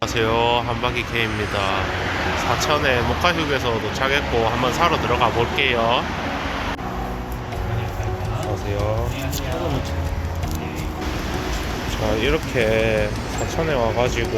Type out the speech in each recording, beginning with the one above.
안녕하세요. 한바퀴 K입니다. 사천에 목화휴게소 도착했고 한번 사러 들어가 볼게요. 안녕하세요. 자 이렇게 사천에 와가지고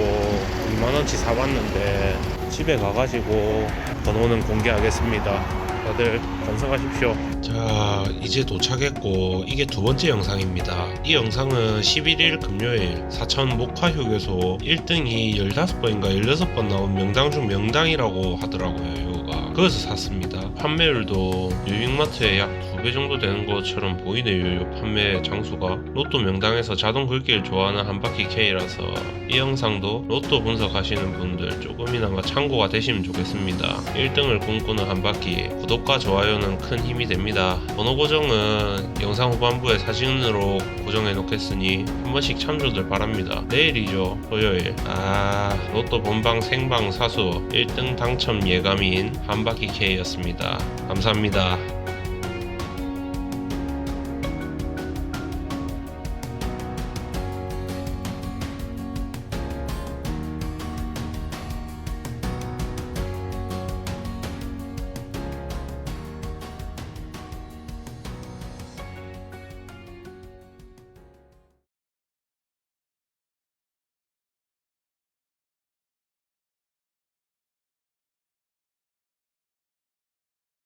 2만원치 사봤는데 집에 가가지고 번호는 공개하겠습니다 다들 건승하십시오. 자 이제 도착했고 이게 두 번째 영상입니다. 이 영상은 11일 금요일 사천 목화 휴게소 1등이 15번인가 16번 나온 명당 중 명당이라고 하더라고요 이거가. 거기서 샀습니다. 판매율도 유익마트에 약두 배 정도 되는 것처럼 보이네요 이 판매 장수가. 로또 명당에서 자동 긁기를 좋아하는 한바퀴 K라서 이 영상도 로또 분석하시는 분들 조금이나마 참고가 되시면 좋겠습니다. 1등을 꿈꾸는 한바퀴. 구독과 좋아요는 큰 힘이 됩니다. 번호 고정은 영상 후반부에 사진으로 고정해 놓겠으니 한 번씩 참조들 바랍니다. 내일이죠 토요일. 아 로또 본방 생방 사수. 1등 당첨 예감인 한바퀴 K였습니다. 감사합니다